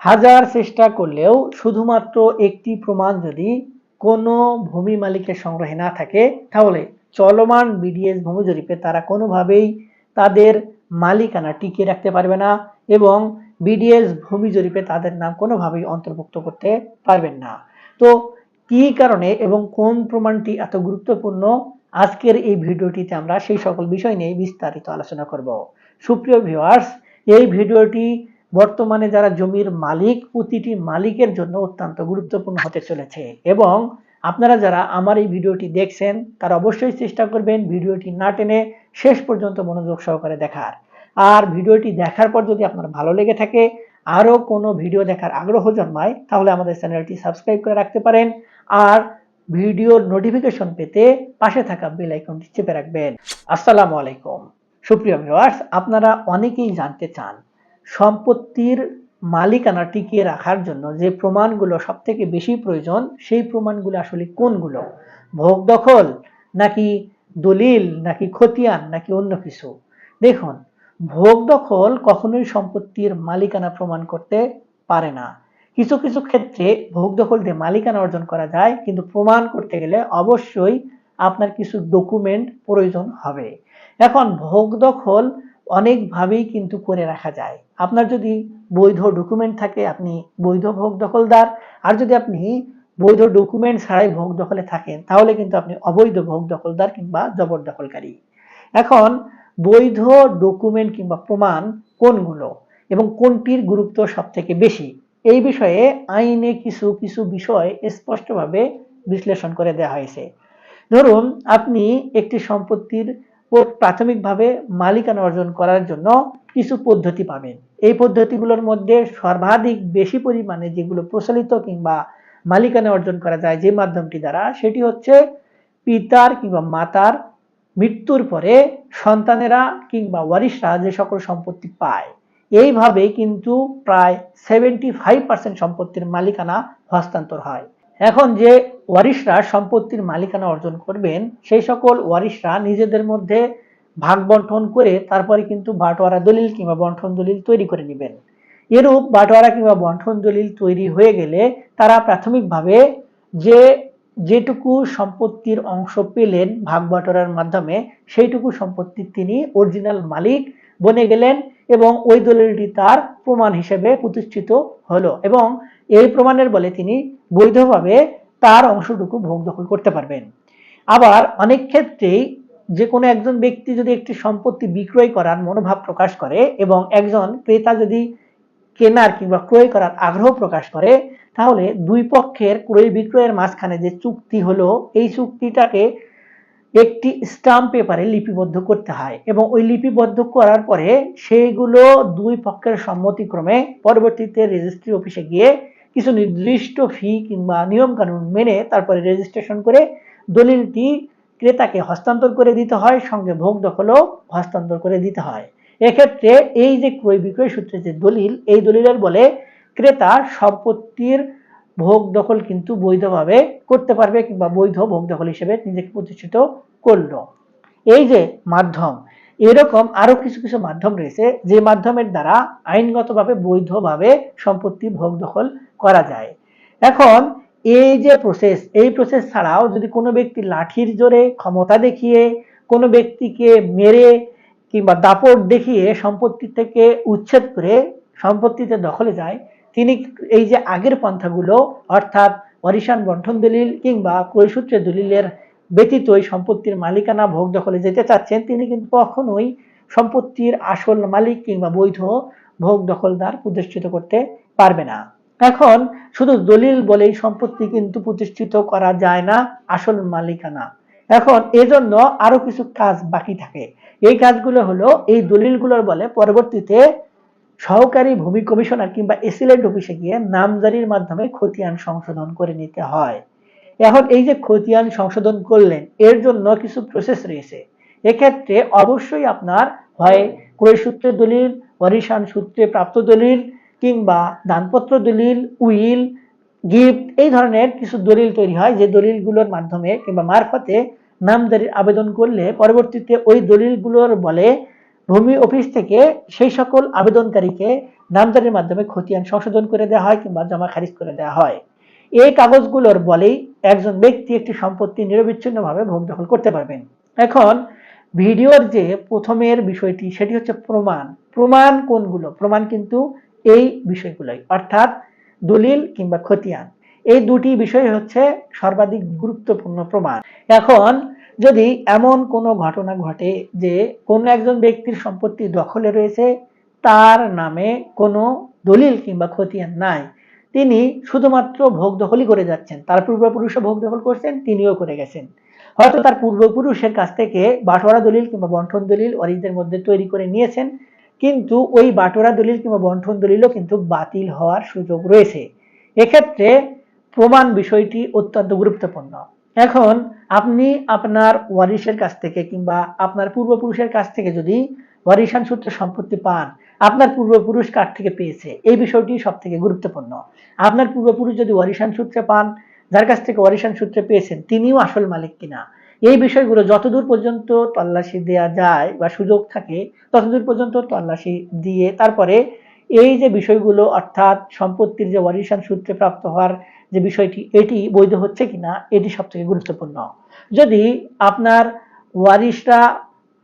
হাজার চেষ্টা করলেও শুধুমাত্র একটি প্রমাণ যদি কোনো ভূমি মালিকের সংগ্রহে না থাকে, তাহলে চলমান বিডিএস ভূমি জরিপে তারা কোনোভাবেই তাদের মালিকানা টিকিয়ে রাখতে পারবে না এবং বিডিএস ভূমি জরিপে তাদের নাম কোনোভাবেই অন্তর্ভুক্ত করতে পারবেন না। তো কি কারণে এবং কোন প্রমাণটি এত গুরুত্বপূর্ণ? আজকের এই ভিডিওটিতে আমরা সেই সকল বিষয় নিয়ে বিস্তারিত আলোচনা করব। সুপ্রিয় ভিউয়ার্স এই ভিডিওটি বর্তমানে যারা জমির মালিক, প্রতিটি মালিকের জন্য অত্যন্ত গুরুত্বপূর্ণ হতে চলেছে এবং আপনারা যারা আমার এই ভিডিওটি দেখছেন, তারা অবশ্যই চেষ্টা করবেন ভিডিওটি না টেনে শেষ পর্যন্ত মনোযোগ সহকারে দেখার। আর ভিডিওটি দেখার পর যদি আপনার ভালো লেগে থাকে, আরও কোনো ভিডিও দেখার আগ্রহ জন্মায়, তাহলে আমাদের চ্যানেলটি সাবস্ক্রাইব করে রাখতে পারেন আর ভিডিওর নোটিফিকেশন পেতে পাশে থাকা বেল আইকনটি চেপে রাখবেন। আসসালামু আলাইকুম। সুপ্রিয় ভিউয়ার্স, আপনারা অনেকেই জানতে চান সম্পত্তির মালিকানা টিকিয়ে রাখার জন্য যে প্রমাণগুলো সব থেকে বেশি প্রয়োজন, সেই প্রমাণগুলো আসলে কোনগুলো? ভোগ দখল নাকি দলিল নাকি খতিয়ান নাকি অন্য কিছু? দেখুন, ভোগ দখল কখনোই সম্পত্তির মালিকানা প্রমাণ করতে পারে না। কিছু কিছু ক্ষেত্রে ভোগ দখল দিয়ে মালিকানা অর্জন করা যায়, কিন্তু প্রমাণ করতে গেলে অবশ্যই আপনার কিছু ডকুমেন্ট প্রয়োজন হবে। এখন ভোগ দখল অনেকভাবেই কিন্তু করে রাখা যায়। আপনার যদি বৈধ ডকুমেন্ট থাকে, আপনি বৈধ ভোগ দখলদার। আর যদি আপনি বৈধ ডকুমেন্ট ছাড়াই ভোগ দখলে থাকেন, তাহলে কিন্তু আপনি অবৈধ ভোগ দখলদার কিংবা জবরদখলকারী এখন বৈধ ডকুমেন্ট কিংবা প্রমাণ কোনগুলো এবং কোনটির গুরুত্ব সব থেকে বেশি? এই বিষয়ে আইনে কিছু কিছু বিষয় স্পষ্টভাবে বিশ্লেষণ করে দেওয়া হয়েছে। ধরুন, আপনি একটি সম্পত্তির প্রাথমিকভাবে মালিকানা অর্জন করার জন্য কিছু পদ্ধতি পাবেন। এই পদ্ধতিগুলোর মধ্যে সর্বাধিক বেশি পরিমাণে যেগুলো প্রচলিত কিংবা মালিকানা অর্জন করা যায় যে মাধ্যমটি দ্বারা, সেটি হচ্ছে পিতার কিংবা মাতার মৃত্যুর পরে সন্তানেরা কিংবা ওয়ারিশরা যে সকল সম্পত্তি পায় এইভাবে কিন্তু প্রায় সেভেন্টি ফাইভ পার্সেন্ট সম্পত্তির মালিকানা হস্তান্তর হয়। এখন যে ওয়ারিশরা সম্পত্তির মালিকানা অর্জন করবেন, সেই সকল ওয়ারিশরা নিজেদের মধ্যে ভাগ বন্টন করে তারপরে কিন্তু বাটোয়ারা দলিল কিংবা বন্টন দলিল তৈরি করে নেবেন। এরূপ বাটোয়ারা কিংবা বন্টন দলিল তৈরি হয়ে গেলে তারা প্রাথমিকভাবে যে যেটুকু সম্পত্তির অংশ পেলেন ভাগ বাটোয়ারার মাধ্যমে, সেইটুকু সম্পত্তির তিনি অরিজিনাল মালিক বনে গেলেন। এবং ওই দলিলটি তার প্রমাণ হিসেবে প্রতিষ্ঠিত হলো এবং এই প্রমাণের বলে তিনি বৈধভাবে তার অংশটুকু ভোগ দখল করতে পারবেন। আবার অনেক ক্ষেত্রেই যে কোনো একজন ব্যক্তি যদি একটি সম্পত্তি বিক্রয় করার মনোভাব প্রকাশ করে এবং একজন ক্রেতা যদি কেনার কিংবা ক্রয় করার আগ্রহ প্রকাশ করে, তাহলে দুই পক্ষের ক্রয় বিক্রয়ের মাঝখানে যে চুক্তি হলো, এই চুক্তিটাকে একটি স্টাম্প পেপারে লিপিবদ্ধ করতে হয় এবং ওই লিপিবদ্ধ করার পরে সেইগুলো দুই পক্ষের সম্মতিক্রমে পরবর্তীতে রেজিস্ট্রি অফিসে গিয়ে কিছু নির্দিষ্ট ফি কিংবা নিয়ম কানুন মেনে তারপরে রেজিস্ট্রেশন করে দলিলটি ক্রেতাকে হস্তান্তর করে দিতে হয়, সঙ্গে ভোগ দখলও হস্তান্তর করে দিতে হয়। এক্ষেত্রে এই যে ক্রয় বিক্রয় সূত্রে যে দলিল, এই দলিলের বলে ক্রেতা সম্পত্তির ভোগ দখল কিন্তু বৈধভাবে করতে পারবে কিংবা বৈধ ভোগ দখল হিসেবে নিজেকে প্রতিষ্ঠিত করল। এই যে মাধ্যম, এরকম আরও কিছু কিছু মাধ্যম রয়েছে যে মাধ্যমের দ্বারা আইনগতভাবে বৈধভাবে সম্পত্তি ভোগ দখল করা যায়। এখন এই যে প্রসেস এই প্রসেস ছাড়াও যদি কোনো ব্যক্তি লাঠির জোরে ক্ষমতা দেখিয়ে, কোনো ব্যক্তিকে মেরে কিংবা দাপট দেখিয়ে সম্পত্তি থেকে উচ্ছেদ করে সম্পত্তিতে দখলে যায় তিনি এই যে আগের পন্থাগুলো, অর্থাৎ ওয়ারিশান বন্টন দলিল কিংবা ক্রয়সূত্রের দলিলের ব্যতীত ওই সম্পত্তির মালিকানা ভোগ দখলে যেতে চাচ্ছেন, তিনি কিন্তু কখনোই সম্পত্তির আসল মালিক কিংবা বৈধ ভোগ দখলদার প্রতিষ্ঠিত করতে পারবে না। এখন শুধু দলিল বলেই সম্পত্তি কিন্তু প্রতিষ্ঠিত করা যায় না, আসল মালিকানা। এখন এজন্য আরও কিছু কাজ বাকি থাকে। এই কাজগুলো হলো, এই দলিলগুলোর বলে পরবর্তীতে সহকারী ভূমি কমিশনার কিংবা এসিলেন্ট অফিসে গিয়ে নামজারির মাধ্যমে খতিয়ান সংশোধন করে নিতে হয়। এখন এই যে খতিয়ান সংশোধন করলেন, এর জন্য কিছু প্রসেস রয়েছে। এক্ষেত্রে অবশ্যই আপনার হয় ক্রয় সূত্রে দলিল, ওয়ারিশান সূত্রে প্রাপ্ত দলিল, কিংবা দানপত্র দলিল, উইল, গিফট, এই ধরনের কিছু দলিল তৈরি হয়, যে দলিলগুলোর মাধ্যমে কিংবা মারফতে নামজারির আবেদন করলে পরবর্তীতে ওই দলিলগুলোর বলে ভূমি অফিস থেকে সেই সকল আবেদনকারীকে নামজারির মাধ্যমে খতিয়ান সংশোধন করে দেওয়া হয় কিংবা জমা খারিজ করে দেওয়া হয়। এই কাগজগুলোর বলেই একজন ব্যক্তি একটি সম্পত্তি নিরবিচ্ছিন্নভাবে ভোগ দখল করতে পারবেন। এখন ভিডিওর যে প্রথমের বিষয়টি, সেটি হচ্ছে প্রমাণ। প্রমাণ কোনগুলো? প্রমাণ কিন্তু এই বিষয়গুলোই, অর্থাৎ দলিল কিংবা খতিয়ান। এই দুটি বিষয় হচ্ছে সর্বাধিক গুরুত্বপূর্ণ প্রমাণ। এখন যদি এমন কোনো ঘটনা ঘটে যে কোনো একজন ব্যক্তির সম্পত্তি দখলে রয়েছে, তার নামে কোনো দলিল কিংবা খতিয়ান নাই, তিনি শুধুমাত্র ভোগ দখলই করে যাচ্ছেন। তার পূর্বপুরুষও ভোগ দখল করছেন, তিনিও করে গেছেন। হয়তো তার পূর্বপুরুষের কাছ থেকে বাটোয়ারা দলিল কিংবা বন্টন দলিল অরিজদের মধ্যে তৈরি করে নিয়েছেন, কিন্তু ওই বাটোয়ারা দলিল কিংবা বন্টন দলিলও কিন্তু বাতিল হওয়ার সুযোগ রয়েছে। এক্ষেত্রে প্রমাণ বিষয়টি অত্যন্ত গুরুত্বপূর্ণ। এখন আপনি আপনার ওয়ারিশের কাছ থেকে কিংবা আপনার পূর্বপুরুষের কাছ থেকে যদি ওয়ারিশান সূত্রে সম্পত্তি পান, আপনার পূর্বপুরুষ কার থেকে পেয়েছে? এই বিষয়টি সব থেকে গুরুত্বপূর্ণ। আপনার পূর্বপুরুষ যদি ওয়ারিশান সূত্রে পান, যার কাছ থেকে ওয়ারিশান সূত্রে পেয়েছেন, তিনিও আসল মালিক কিনা? এই বিষয়গুলো যতদূর পর্যন্ত তল্লাশি দেয়া যায় বা সুযোগ থাকে, ততদূর পর্যন্ত তল্লাশি দিয়ে তারপরে এই যে বিষয়গুলো, অর্থাৎ সম্পত্তির যে ওয়ারিশান সূত্রে প্রাপ্ত হওয়ার যে বিষয়টি, এটি বৈধ হচ্ছে কিনা, এটি সব থেকে গুরুত্বপূর্ণ। যদি আপনার ওয়ারিশরা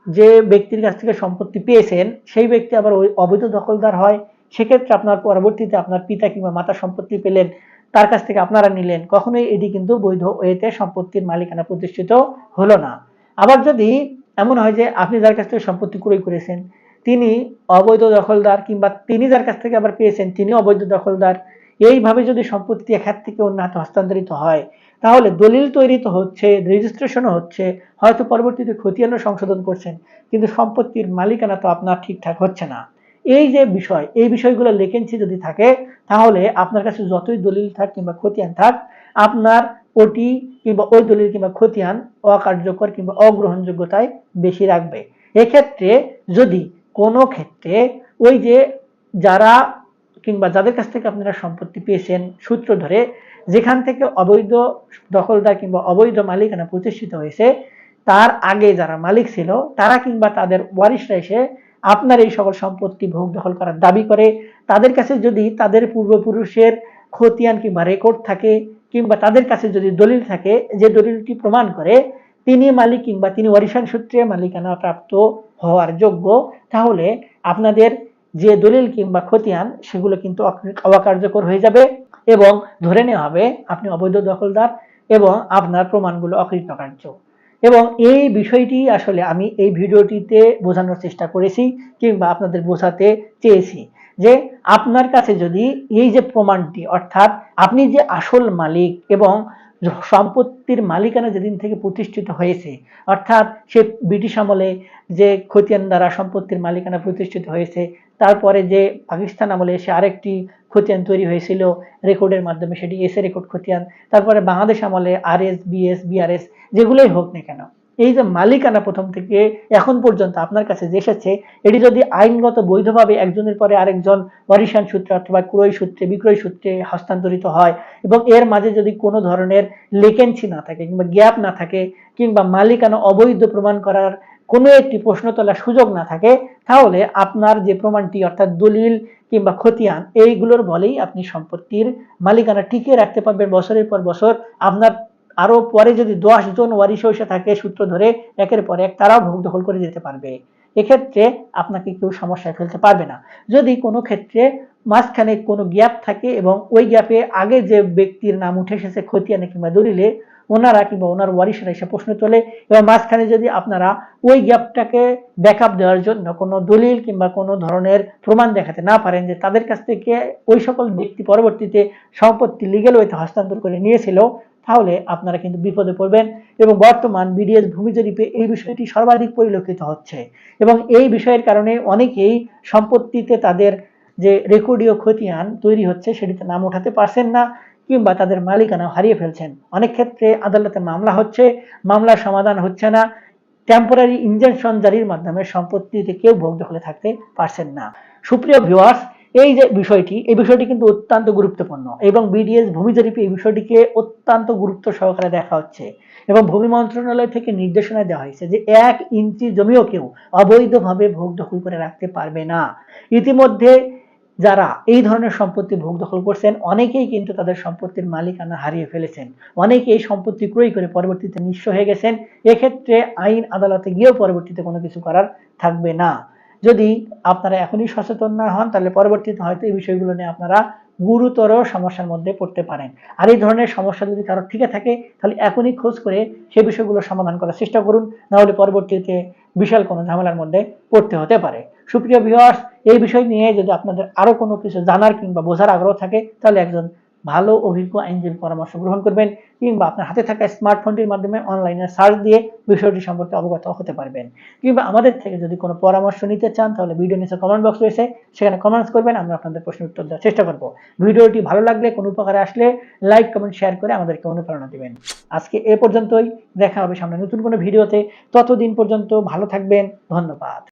যে ব্যক্তির কাছ থেকে সম্পত্তি পেয়েছেন, সেই ব্যক্তি আবার ওই অবৈধ দখলদার হয়, সেক্ষেত্রে আপনার পরবর্তীতে আপনার পিতা কিংবা মাতা সম্পত্তি পেলেন, তার কাছ থেকে আপনারা নিলেন, কখনোই এটি কিন্তু বৈধ এতে সম্পত্তির মালিকানা প্রতিষ্ঠিত হলো না। আবার যদি এমন হয় যে আপনি যার কাছ থেকে সম্পত্তি ক্রয় করেছেন তিনি অবৈধ দখলদার কিংবা তিনি যার কাছ থেকে আবার পেয়েছেন, তিনি অবৈধ দখলদার। এইভাবে যদি সম্পত্তি এক হাত থেকে অন্য হাতে হস্তান্তরিত হয়, তাহলে দলিল তৈরি তো হচ্ছে রেজিস্ট্রেশনও হচ্ছে, হয়তো পরবর্তীতে খতিয়ানও সংশোধন করছেন, কিন্তু সম্পত্তির মালিকানা তো আপনার ঠিকঠাক হচ্ছে না। এই যে বিষয়, এই বিষয়গুলো লেকেন্সি যদি থাকে, তাহলে আপনার কাছে যতই দলিল থাক কিংবা খতিয়ান থাক, আপনার ওটি কিংবা ওই দলিল কিংবা খতিয়ান অকার্যকর কিংবা অগ্রহণযোগ্যতায় বেশি রাখবে। এক্ষেত্রে যদি কোনো ক্ষেত্রে ওই যে যারা কিংবা যাদের কাছ থেকে আপনারা সম্পত্তি পেয়েছেন সূত্র ধরে, যেখান থেকে অবৈধ দখলদার কিংবা অবৈধ মালিকানা প্রতিষ্ঠিত হয়েছে, তার আগে যারা মালিক ছিল, তারা কিংবা তাদের ওয়ারিশরা এসে আপনার এই সকল সম্পত্তি ভোগ দখল করার দাবি করে। তাদের কাছে যদি তাদের পূর্বপুরুষের খতিয়ান কিংবা রেকর্ড থাকে, কিংবা তাদের কাছে যদি দলিল থাকে, যে দলিলটি প্রমাণ করে তিনি মালিক কিংবা তিনি ওয়ারিশান সূত্রে মালিকানা প্রাপ্ত হওয়ার যোগ্য, তাহলে আপনাদের যে দলিল কিংবা খতিয়ান, সেগুলো কিন্তু অকার্যকর হয়ে যাবে এবং ধরে নেওয়া হবে আপনি অবৈধ দখলদার এবং আপনার প্রমাণগুলো অকৃতকার্য। এবং এই বিষয়টি আসলে আমি এই ভিডিওটিতে বোঝানোর চেষ্টা করেছি কিংবা আপনাদের বোঝাতে চেয়েছি যে আপনার কাছে যদি এই যে প্রমাণটি, অর্থাৎ আপনি যে আসল মালিক এবং সম্পত্তির মালিকানা যেদিন থেকে প্রতিষ্ঠিত হয়েছে, অর্থাৎ সে ব্রিটিশ আমলে যে খতিয়ান দ্বারা সম্পত্তির মালিকানা প্রতিষ্ঠিত হয়েছে, তারপরে যে পাকিস্তান আমলে সে আরেকটি খতিয়ান তৈরি হয়েছিল রেকর্ডের মাধ্যমে, সেটি এসে রেকর্ড খতিয়ান, তারপরে বাংলাদেশ আমলে আর এস বিএস, বিআরএস, যেগুলোই হোক না কেন। এই যে মালিকানা প্রথম থেকে এখন পর্যন্ত আপনার কাছে যে এসেছে, এটি যদি আইনগত বৈধভাবে একজনের পরে আরেকজন ওয়ারিশান সূত্রে অথবা ক্রয় সূত্রে, বিক্রয় সূত্রে হস্তান্তরিত হয় এবং এর মাঝে যদি কোনো ধরনের লেকেন্সি না থাকে কিংবা গ্যাপ না থাকে কিংবা মালিকানা অবৈধ প্রমাণ করার কোনো একটি প্রশ্ন তোলার সুযোগ না থাকে, তাহলে আপনার যে প্রমাণটি অর্থাৎ দলিল কিংবা খতিয়ান, এইগুলোর বলেই আপনি সম্পত্তির মালিকানা টিকিয়ে রাখতে পারবেন বছরের পর বছর। আপনার আরও পরে যদি দশ জন ওয়ারিশ এসে থাকে সূত্র ধরে, একের পর এক তারাও ভোগ দখল করে যেতে পারবে। এক্ষেত্রে আপনাকে কেউ সমস্যায় ফেলতে পারবে না। যদি কোনো ক্ষেত্রে মাঝখানে কোনো গ্যাপ থাকে এবং ওই গ্যাপে আগে যে ব্যক্তির নাম উঠে এসেছে, খতিয়ানে কিংবা দলিলে, ওনারা কিংবা ওনার ওয়ারিশরা এসে প্রশ্ন তোলে এবং মাঝখানে যদি আপনারা ওই গ্যাপটাকে ব্যাকআপ দেওয়ার জন্য কোনো দলিল কিংবা কোনো ধরনের প্রমাণ দেখাতে না পারেন যে তাদের কাছ থেকে ওই সকল ব্যক্তি পরবর্তীতে সম্পত্তি লিগেল ওয়েতে হস্তান্তর করে নিয়েছিল তাহলে আপনারা কিন্তু বিপদে পড়বেন এবং বর্তমান বিডিএস ভূমি জরিপে এই বিষয়টি সর্বাধিক পরিলক্ষিত হচ্ছে। এবং এই বিষয়ের কারণে অনেকেই সম্পত্তিতে তাদের যে রেকর্ডীয় খতিয়ান তৈরি হচ্ছে সেটিতে নাম উঠাতে পারছেন না কিংবা তাদের মালিকানা হারিয়ে ফেলছেন। অনেক ক্ষেত্রে আদালতে মামলা হচ্ছে, মামলার সমাধান হচ্ছে না টেম্পোরারি ইনজেকশন জারির মাধ্যমে সম্পত্তিতে কেউ ভোগ দখলে থাকতে পারছেন না। সুপ্রিয় ভিউয়ার্স এই যে বিষয়টি, এই বিষয়টি কিন্তু অত্যন্ত গুরুত্বপূর্ণ এবং বিডিএস ভূমি জরিপে এই বিষয়টিকে অত্যন্ত গুরুত্ব সহকারে দেখা হচ্ছে এবং ভূমি মন্ত্রণালয় থেকে নির্দেশনা দেওয়া হয়েছে যে এক ইঞ্চি জমিও কেউ অবৈধভাবে ভোগ দখল করে রাখতে পারবে না। ইতিমধ্যে যারা এই ধরনের সম্পত্তি ভোগ দখল করছেন, অনেকেই কিন্তু তাদের সম্পত্তির মালিকানা হারিয়ে ফেলেছেন। অনেকে এই সম্পত্তি ক্রয় করে পরবর্তীতে নিঃস্ব হয়ে গেছেন। এক্ষেত্রে আইন আদালতে গিয়েও পরবর্তীতে কোনো কিছু করার থাকবে না। যদি আপনারা এখনই সচেতন না হন, তাহলে পরবর্তীতে হয়তো এই বিষয়গুলো নিয়ে আপনারা গুরুতর সমস্যার মধ্যে পড়তে পারেন। আর এই ধরনের সমস্যা যদি কারও থেকে থাকে, তাহলে এখনই খোঁজ করে সেই বিষয়গুলো সমাধান করার চেষ্টা করুন। নাহলে পরবর্তীতে বিশাল কোনো ঝামেলার মধ্যে পড়তে হতে পারে। সুপ্রিয় ভিউয়ার্স এই বিষয় নিয়ে যদি আপনাদের আরও কোনো কিছু জানার কিংবা বোঝার আগ্রহ থাকে, তাহলে একজন ভালো অভিজ্ঞ আইনজীবীর পরামর্শ গ্রহণ করবেন কিংবা আপনার হাতে থাকা স্মার্টফোনটির মাধ্যমে অনলাইনে সার্চ দিয়ে বিষয়টি সম্পর্কে অবগত হতে পারবেন। কিংবা আমাদের থেকে যদি কোনো পরামর্শ নিতে চান, তাহলে ভিডিও নিচে কমেন্ট বক্স রয়েছে। সেখানে কমেন্টস করবেন, আমরা আপনাদের প্রশ্নের উত্তর দেওয়ার চেষ্টা করব। ভিডিওটি ভালো লাগলে, কোনো উপকারে আসলে লাইক কমেন্ট শেয়ার করে আমাদেরকে অনুপ্রেরণা দিবেন। আজকে এ পর্যন্তই। দেখা হবে সামনে নতুন কোনো ভিডিওতে। ততদিন পর্যন্ত ভালো থাকবেন। ধন্যবাদ।